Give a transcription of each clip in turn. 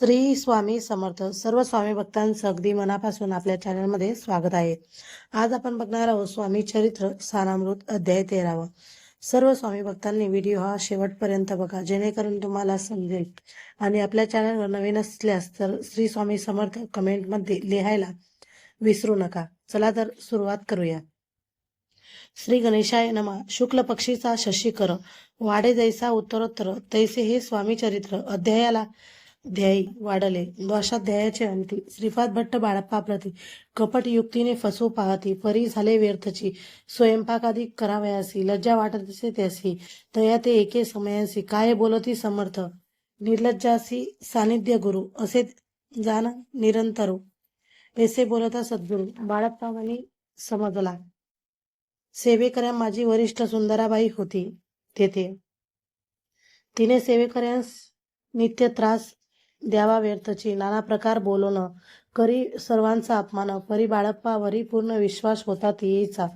श्री स्वामी समर्थ. सर्व स्वामी भक्तांचं अगदी मनापासून आपल्या चॅनलमध्ये स्वागत आहे. आज आपण बघणार आहोत स्वामी चरित्र सानामृत अध्याय तेरावा. सर्व स्वामी भक्तांनी व्हिडिओ हा शेवटपर्यंत बघा जेणेकरून तुम्हाला समजेल. आणि आपल्या चॅनलवर नवीन असल्यास तर श्री स्वामी समर्थ कमेंटमध्ये लिहायला विसरू नका. चला तर सुरुवात करूया. श्री गणेशाय नमा. शुक्ल पक्षीचा शशीकर. वाडे जैसा उत्तरोत्तर. तैसे हे स्वामी चरित्र. अध्यायाला ध्यायी वाढले द्वाशाध्यायाचे अंती श्रीपाद भट्ट बाळप्पा प्रती कपट युक्तीने फसवू पाहती परी झाले व्यर्थची स्वयंपाकादी करावयासी लज्जा वाटत असे त्यासी तया ते एके समयासी काय बोलती समर्थ निर्लज्जासी सानिध्य गुरु असे जाण निरंतरू ऐसे बोलता सद्गुरु बाळप्पा म्हणी समजला सेवेकऱ्या माझी वरिष्ठ सुंदराबाई होती तेथे तिने सेवेकऱ्यांस नित्य त्रास द्यावा व्यर्थची नाना प्रकार बोलवणं करी सर्वांचा अपमान परी बाळप्पावरी पूर्ण विश्वास होता येईचा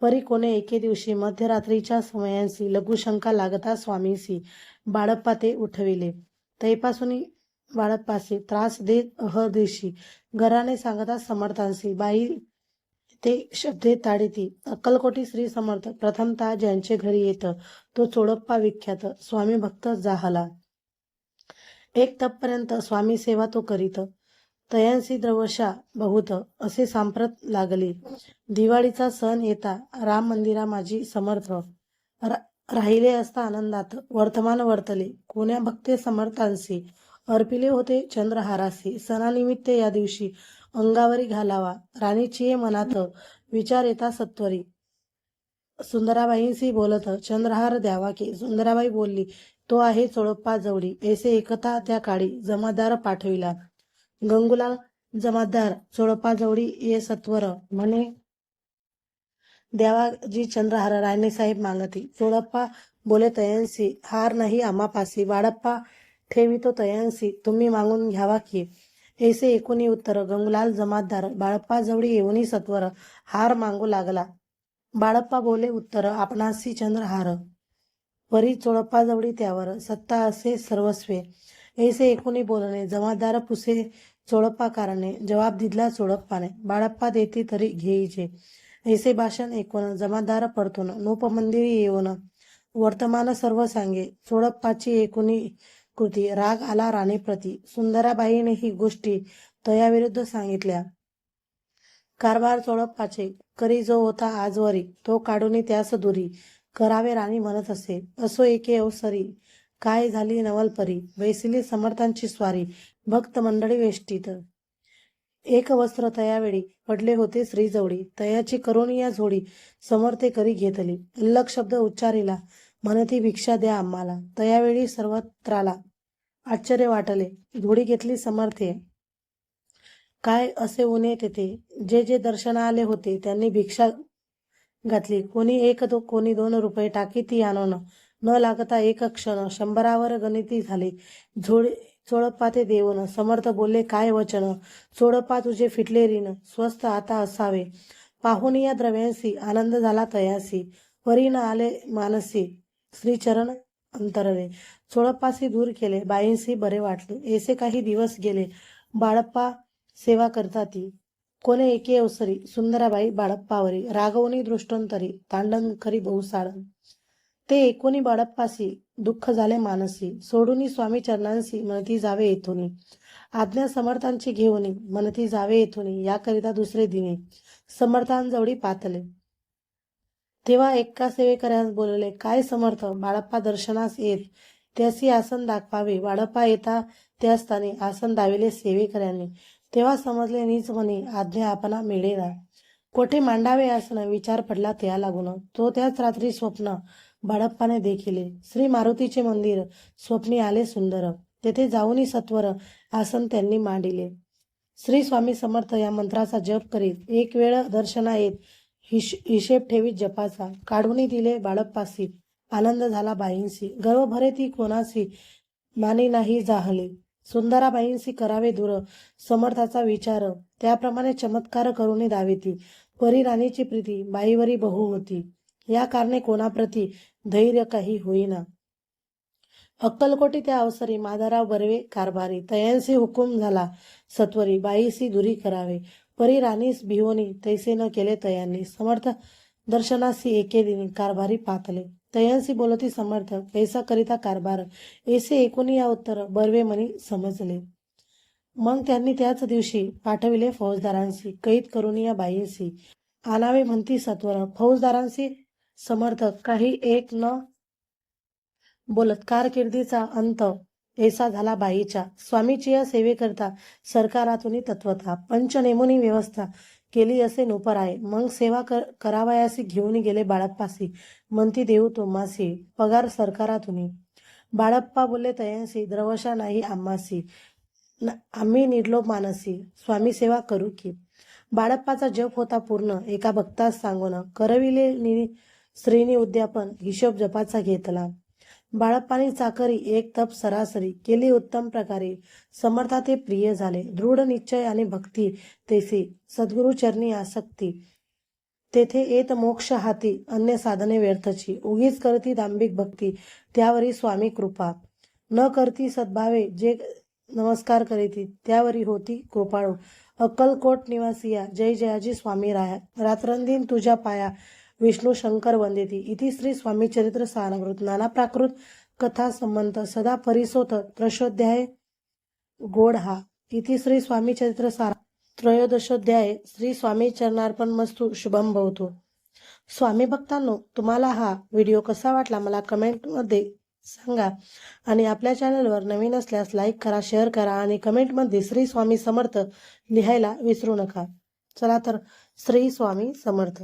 परी कोणे एके दिवशी मध्यरात्रीच्या समयांशी लघुशंका लागता स्वामीसी बाळप्पा ते उठविले. तैपासून बाळप्पासी त्रास देत अहदिशी घराने सांगता समर्थांशी. बाई ते शब्दे ताडिती. अक्कलकोटी श्री समर्थ. प्रथमतः ज्यांचे घरी येतं तो चोडप्पा विख्यात. स्वामी भक्त जाहला. एक तपपर्यंत स्वामी सेवा तो करीत. तयांसी द्रवशा बहुत असे सांप्रत लागले. दिवाळीचा सण येता राम मंदिरा माझी समर्थ. रा- राहिले असता आनंदात वर्तमान वर्तले. कोण्या भक्ते समर्थांशी अर्पिले होते चंद्रहारासी सणानिमित्त या दिवशी अंगावरी घालावा. राणीची मनात विचार येता सत्वरी. सुंदराबाईंशी बोलत चंद्रहार द्यावा की. सुंदराबाई बोलली तो आहे चोळप्पा जवळी. ऐसे एकता त्या काळी जमादार पाठविला. गंगुला जमादार चोळप्पा जवळी ये सत्वर. म्हणे द्यावा जी चंद्रहार राणीसाहेब मागती. चोळप्पा बोले तयांसी हार नाही आमापासी वाडप्पा ठेवितो तयांसी तुम्ही मागून घ्यावा की. ऐसे एकोणी उत्तर गंगुलाल जमादार बाळप्पा जवळी येऊनही सत्वर. हार मागू लागला. बाळप्पा बोले उत्तर आपणासी चंद्रहार परी चोळप्पाजवळी त्यावर सत्ता असे सर्वस्वे. ऐसे एकूणी बोलणे जमादार पुसे चोळप्पा कारणे जवाब दिला चोळप्पाने. बाळप्पा देते तरी घेईचे ऐसे भाषण ऐकून जमादार परतून नोपमंदिरी येऊन वर्तमान सर्व सांगे. चोळप्पाची एकूणी कृती राग आला राणीप्रती. सुंदराबाईने ही गोष्टी तयाविरुद्ध सांगितल्या. कारभार चोळप्पाचे करी जो होता आजवरी तो काढून त्यास दुरी करावे राणी म्हणत असे असो एके अवसरी. काय झाली नवलपरी? वैसिली समर्थांची स्वारी. भक्त मंडळी वेष्टीत. एक वस्त्र तयावेळी पडले होते श्रीजवडी तयाची करून या झोडी समर्थे करी घेतली. उल्लक शब्द उच्चारिला. म्हणती भिक्षा द्या आम्हाला. तयावेळी सर्वत्राला आश्चर्य वाटले. झोडी घेतली समर्थे. काय असे उणे तेथे? जे जे दर्शना आले होते त्यांनी भिक्षा घातली. कोणी एक तो कोणी दोन रुपये टाकी ती आणून न लागता एक क्षण शंभरावर गणिती झाली. झोड चोळप्पा ते देऊन समर्थ बोलले काय वचन? चोळप्पा तुझे फिटले ऋण स्वस्त आता असावे. पाहुनी या द्रव्यांशी आनंद झाला तयासी. परीन आले मानसी श्रीचरण अंतरले. चोळप्पासी दूर केले बाईंशी बरे वाटले. ऐसे काही दिवस गेले. बाळप्पा सेवा करता ती कोणे एके अवसरी सुंदराबाई बाळप्पावरी रागवणी दृष्टंतरी तांडण खरी बहुसाळन ते एकोणी बाळप्पासी दुःख झाले मानसी. सोडूनी स्वामी चरणांशी मनती जावे येथुनी. आज्ञा समर्थांची घेऊनी मनती जावे येथुनी याकरिता दुसरे दिने समर्थांजवळी पातले. तेव्हा एका सेवेकऱ्यास बोलले काय समर्थ? बाळप्पा दर्शनास येत. त्यासी आसन दाखवावे. बाळप्पा येता त्या स्थानी आसन दाविले सेवेकऱ्यांनी. तेव्हा समजले नीच म्हणे आज्ञा आपणा मिळेना. कोठे मांडावे आसन विचार पडला त्या लागून तो त्याच रात्री स्वप्न बाळप्पाने देखिले. श्री मारुतीचे मंदिर स्वप्नी आले सुंदर. तेथे जाऊनी सत्वर आसन त्यांनी मांडिले. श्री स्वामी समर्थ या मंत्राचा जप करीत एक वेळ दर्शना येत हिश हिशेब ठेवीत जपाचा. काढूनही दिले बाळप्पासी. आनंद झाला बाईंशी. गर्व भरे ती कोणाशी मानी नाही जाहले. सुंदराबाईंशी करावे दूर समर्थाचा विचार. त्याप्रमाणे चमत्कार करून दावेती. परी राणीची प्रीती बाईवरी बहु होती. या कारणे कोणाप्रती धैर्य काही होईना. अक्कलकोटी त्या अवसरी माधाराव बर्वे कारभारी. तयांसी हुकूम झाला. सत्वरी बाईसी दुरी करावे. परी राणीस भिवोनी तैसे न केले तयांनी. समर्थ दर्शनासी एके दिनी कारभारी पातले. तयांसी बोलती समर्थ पैसा करिता कारभार. ऐसे ऐकून या उत्तर बर्वे मनी समजले. मग त्यांनी त्याच दिवशी पाठविले फौजदारांशी कैद करून या बाईंशी. आणावे म्हणती सत्वर फौजदारांशी समर्थक काही एक न बोलत कारकिर्दीचा अंत ऐसा झाला बाईच्या. स्वामीची या सेवेकरता सरकारातून तत्वता. पंचनेमुनी व्यवस्था. केली असे नोपर आहे. मग सेवा कर करावयासी घेऊन गेले बाळप्पासी. म्हणती देऊ तुम्हासी पगार सरकारातून बाळप्पा बोलले तयांसी द्रवशा नाही आम्हासी आम्ही निडलो मानसी. स्वामी सेवा करू की. बाळप्पाचा जप होता पूर्ण. एका भक्तास सांगून करविले नि श्रीनी उद्यापन. हिशोब जपाचा घेतला. बाळप्पानी चाकरी एक तप सरासरी केली उत्तम प्रकारे. समर्था ते प्रिय झाले. दृढ निश्चय आणि भक्ती तेसी सद्गुरु चरणी आसक्ती. तेथे येत मोक्ष हाती अन्य साधने व्यर्थची. उगीच करती दांभिक भक्ती त्यावरी स्वामी कृपा. न करती सद्भावे जे नमस्कार करीती त्यावरी होती कृपाळू. अक्कलकोट निवासिया जय जयाजी स्वामी राया. रात्रंदिन तुझ्या पाया विष्णू शंकर वंदिती. इति श्री स्वामी चरित्र सारामृत नाना प्राकृत कथा संबंध सदा परिसोत त्रशोध्याय गोड हा. इति श्री स्वामी चरित्र सारा त्रयोदशोध्याय श्री स्वामी चरणार्पण मस्तू शुभम भवतो. स्वामी भक्तांनो तुम्हाला हा व्हिडिओ कसा वाटला मला कमेंटमध्ये सांगा. आणि आपल्या चॅनलवर नवीन असल्यास लाईक करा शेअर करा आणि कमेंटमध्ये श्री स्वामी समर्थ लिहायला विसरू नका. चला तर श्री स्वामी समर्थ.